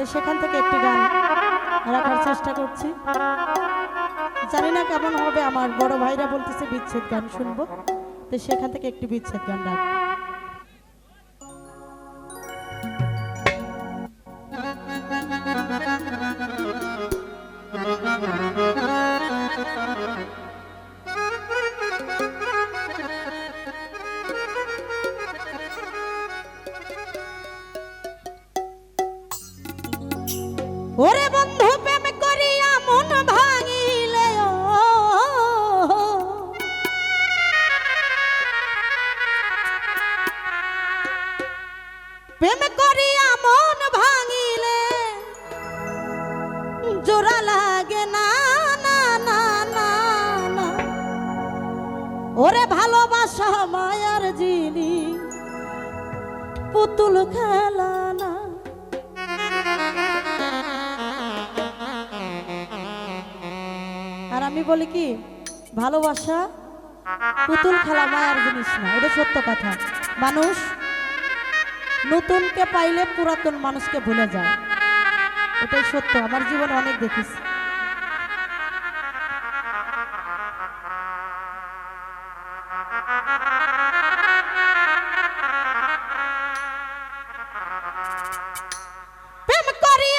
তো সেখান থেকে একটি গান রাখার চেষ্টা করছি। জানি না কেমন হবে, আমার বড় ভাইরা বলতেছে বিচ্ছেদ গান শুনব। তো সেখান থেকে একটি বিচ্ছেদ গান রাখ ওরে বন্ধু, প্রেম করিয়া মন ভাঙিলে প্রেম করিয়া মন ভাঙিলে, জোড়া লাগে না না না না না। ওরে ভালোবাসা মায়ার জিনি পুতুল খেলা আমি বলি কি? ভালোবাসা পুতুল খেলা মায়ার জিনিস না, এটা সত্য কথা। মানুষ নতুনকে পাইলে পুরাতন মানুষকে ভুলে যায়। এটাই সত্য, আমার জীবনে অনেক দেখেছি। প্রেম করিয়া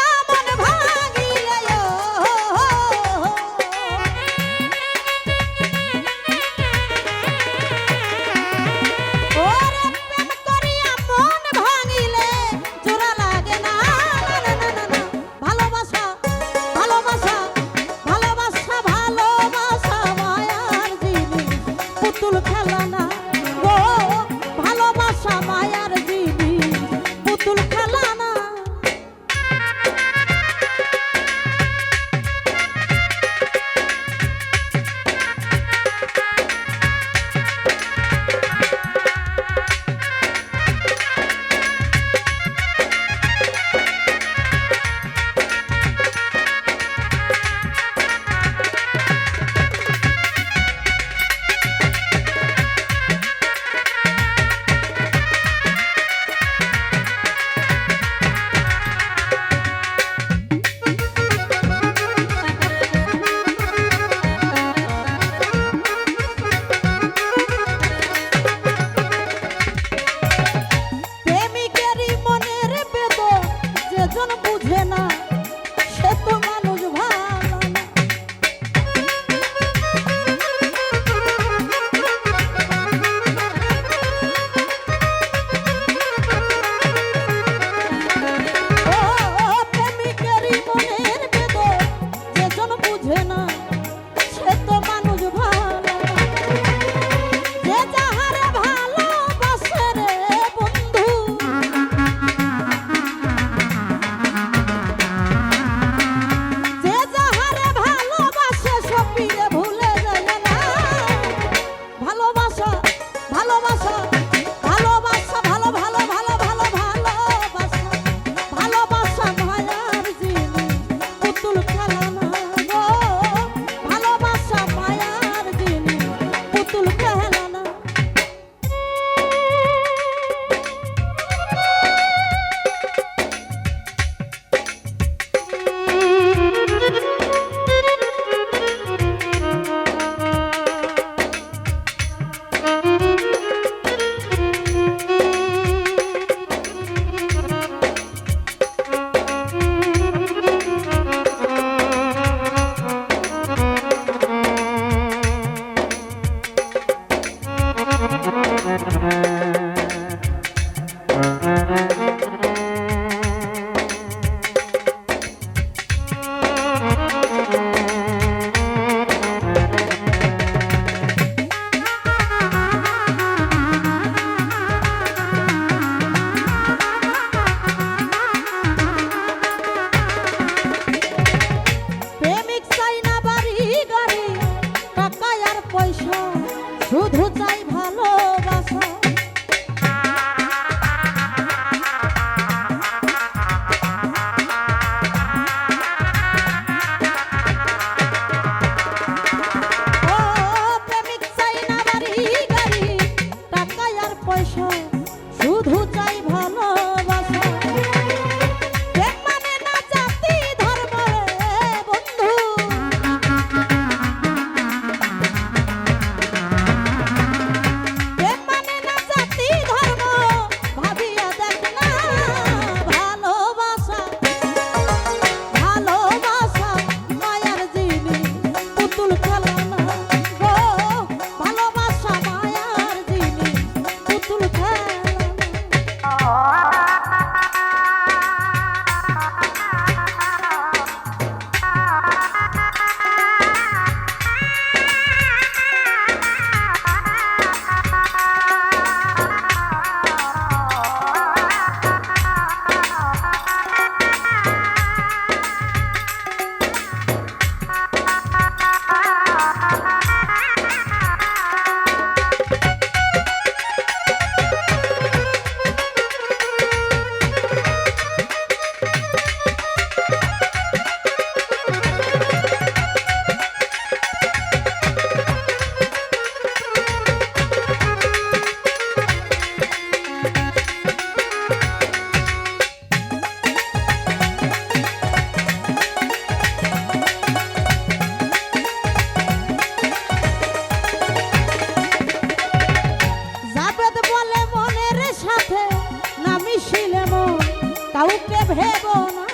কাউকে ভেব না।